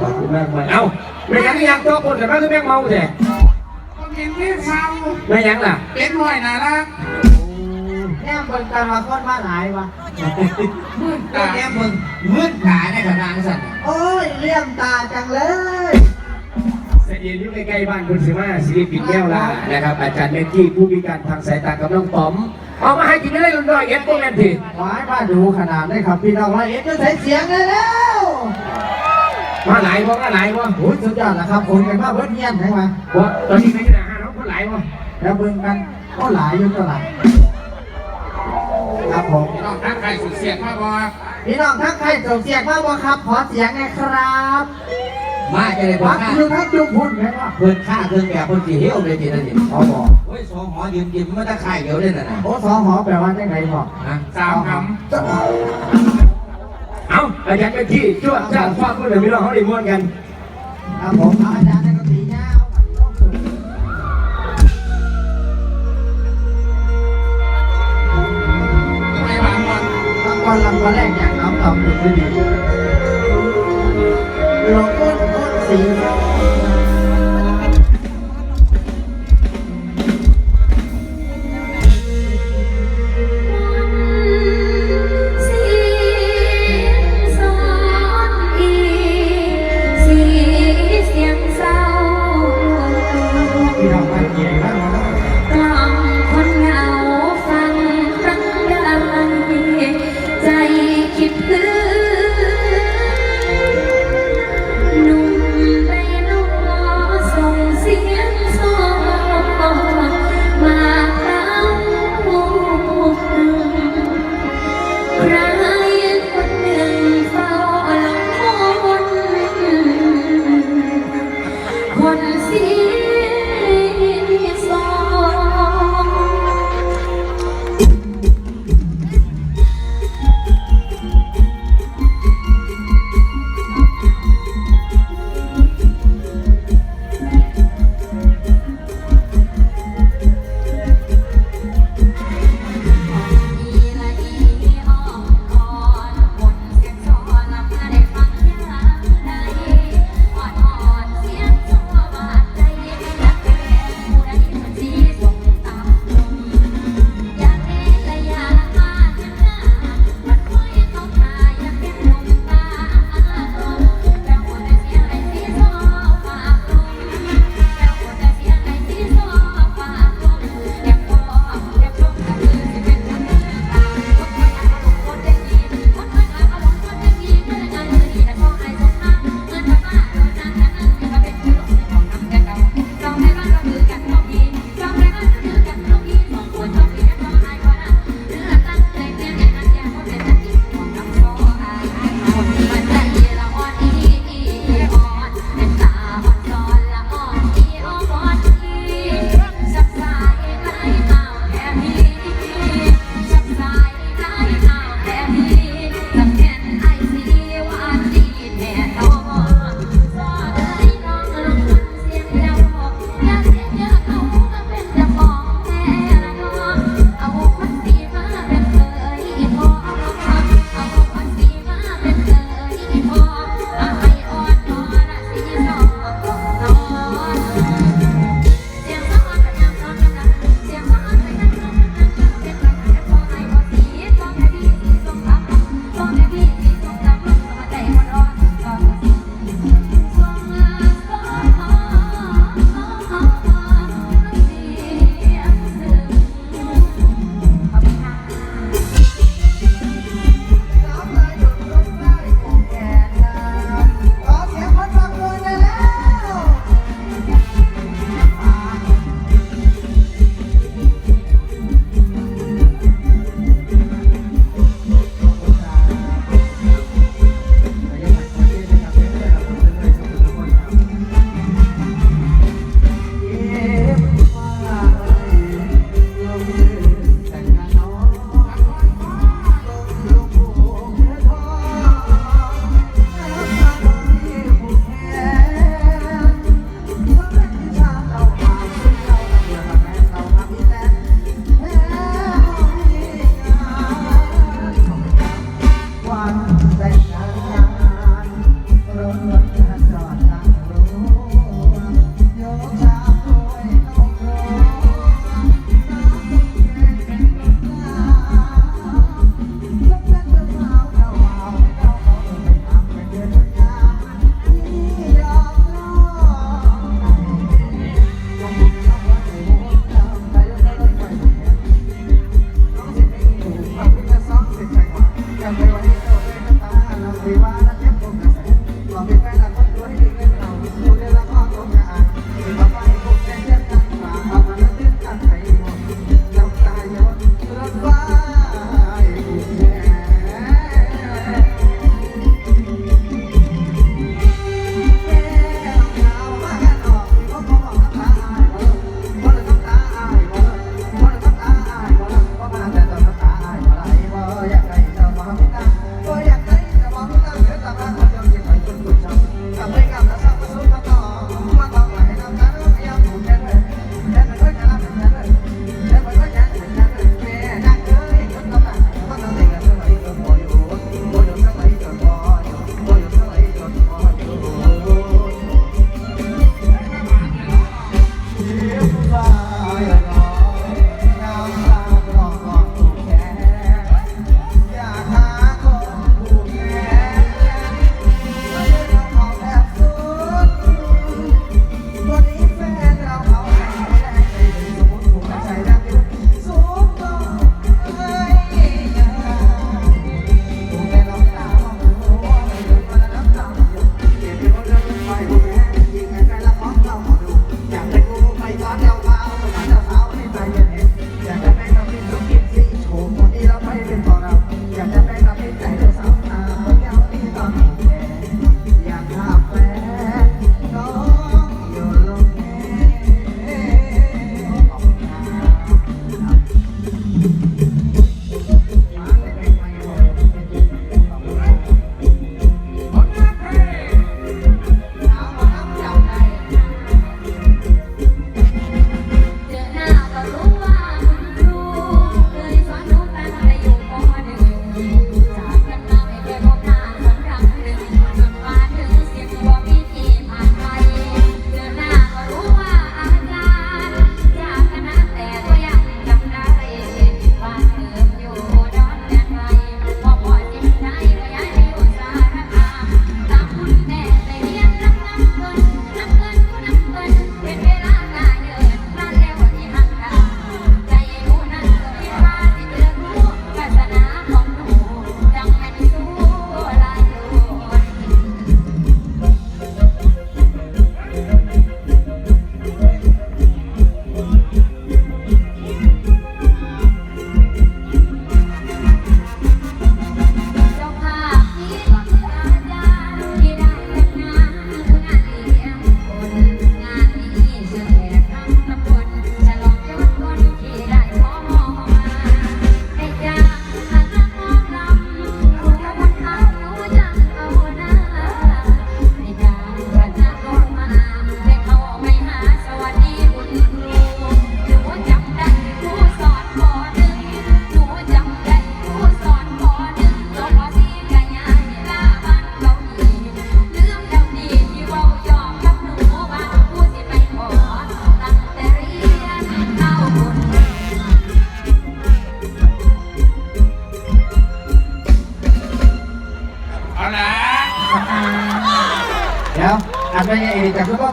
ขอบคุณมากมากเอ้าไม่ยังไม่ยังตัวคนแต่ว่าคือแม่งเมาแท้คนเห็นไม่เศร้าไม่ยังล่ะเป็นหน่อยนะรักแง่เบิ่งกันว่าคนมาหลายวะมืดตาแก้มึงมืดขาในขณะนั้นสั่นโอ้ยเลี่ยมตาจังเลยเสถียรอยู่ใกล้ๆบ้านคุณสิมาสิริปิดแก้วลานะครับ อาจารย์เมกกี้ผู้พิการทางสายตากับน้องป๋อม เอามาให้กินได้รุ่นน้อยเอ็ดพวกนั้นทีหวายมาดูขนาดได้ครับพี่น้องว่าเอ็ดจะใส่เสียงเลยแล้ว มาหลายบ่มาหลายบ่โอ้ยสุดยอดนะครับคนกันมาเบิ้ลเงียนใช่ไหมบ่ตอนนี้ไม่ได้หาน้องคนหลายบ่แล้วเบิ่งกันก็หลายอยู่เท่าไหร่ครับผมพี่น้องทักใครสุดเสียงมากบ่พี่น้องทั้งใครส่งเสียงมาบ่ครับ ขอเสียงหนะครับ มาจะได้บอพักกค่าคือพักจุ่มพุ่นไหมวะเพิ่นค่าเครื่องแบบเพิ่นสีเหี้ยวเลยทีนั่นสิอ๋อบอกโอ้ยสองหอยืมยืมมันตะไคร่เดี๋ยวเล่นน่ะนะโอ้สองหอแปลว่าจังไงบอกนะสามค เอ้าอาจารย์เมกกี้ช่วยจ้างฟ้าคนเดียวพี่น้องเขาได้ม่วนกัน ครับผมอาจารย์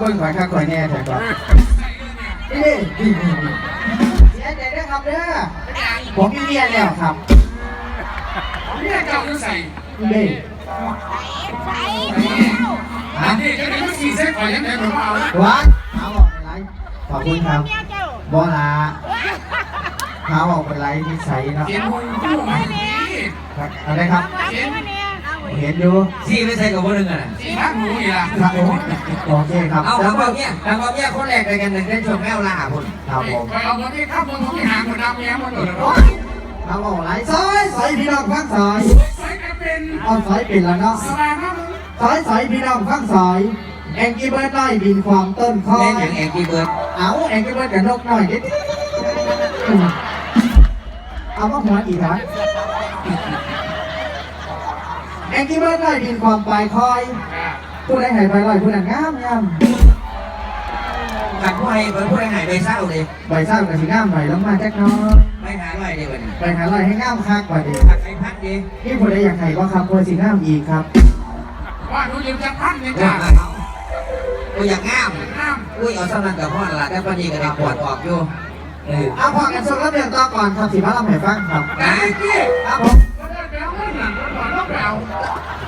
บิ่งข่อยข้าข่อยแน่แต่ก่อนนี่นี่นี่นี่เสียใจด้วยครับเด้อผมมีเมียแล้วครับเนี่ยเจ้าจะใส่นี่อันนี้จะได้ไม่สี่เส้นก่อนยังไงผมเอาวัดหาบอกเป็นไรขอบคุณครับบอลาหาบอกเป็นไรนิสัยเนาะเขียนมือคู่ไหมครับอะไรครับเขียน เห็นอยู่ซี่ไม่ใช่กับคนหนึ่งอะนะสีบ้านหนูอีกละครับผมโอเคครับเอาแล้ทาวงก็บอกเนี่ยทางบอกเนี่ยคนแรกไปกันหนึ่งได้ชมแมวล่าคนครับผมไปเอาคนที่ข้ามมึงเขาไม่หาคนดำแย้มมันเลยโอ๊ยหาบอกอะไรซอยซอยพี่น้องฟังซอยใส่กันเป็นเอาซอยปิดแล้วเนาะสบายมากซอยซอยพี่น้องฟังซอยแองกี้เบิร์ดน้อยบินความต้นคอเล่นอย่างแองกี้เบิร์ดเอาแองกี้เบิร์ดกับนกน้อยเด็ดเอาว่าหัวอีกครับแอ งกี้เบิร์ดน้อยบินความปลายคอย ผู้ใดหายไปลอยผู้นั้นงามงามขัดผู้ให้เบิร์ดผู้ให้หายไปเศร้าเลยใบเศร้ากับสีงามหน่อยลงมาจักหน้อยไม่หาอะไรเดียวกันไปหาลอยให้งามคักกว่าเดีขัดไอ้พักดีนี่ผู้ใดอยากให้ก็ครับผู้สีงามอีกครับว่าหนูยืมจะพันเนี่ยจ้าจ้ากูอยากงามน้อุ้ยเอาสำนักกับพ่อละแต่ปนีก็ได้ปวดออกอยู่เออเอาพอกันส่งรับเรื่องต่อก่อนครับสีพระลำให้ฟังครับำนะพี่ครับผม Não.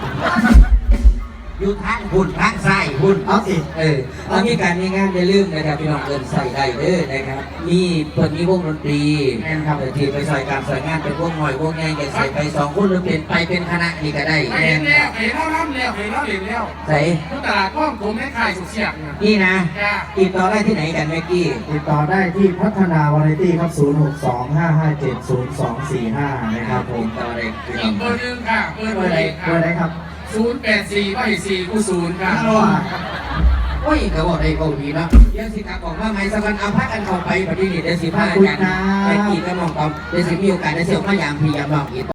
อยู่ทางหุ่นทางซ้ายหุ่นเอาสิเออแล้วมีการมีงานอย่าลืมนะครับพี่น้องเอินใส่ได้เด้อนะครับมีเพิ่นมีวงดนตรีแม่นครับเออที่ไปใส่การใส่งานเป็นวงหน่อยวงใหญ่ก็ใส่ไปสองคนหรือเป็นไปเป็นคณะนี่ก็ได้ไปแน่เห็นนแล้วเห็นแล้วรับแล้วเห็นแล้วเห็นแล้วใส่ทุกตลาดก้องผมได้ขายสุดเสียงนะนี่นะจ้าติดต่อได้ที่ไหนกันเมื่อกี้ติดต่อได้ที่พัฒนาวาไรตี้ครับ 0625570245 นะครับผติมดต่อได้พี่น้อีอกงเบอร์หนึ่งค่ะเบอร์เบอร์ไหไหนนคเบอร์ไหนครับ ศูนย์แปดสี่ไม่สี่กูศูนย์ค่ะฮัลโอะโอ้ยกระบอกไอ้เกาหลีเนาะเดี๋ยวสิกลับออกมาใหม่สักวันเอาพักกันเข้าไปปฏิเสธเดี๋ยวสิพาอาจารย์ไปกี่กระหม่อมตอมเดี๋ยวสิมีโอกาสได้เสี่ยวมายามพี่ยามน้อกอีก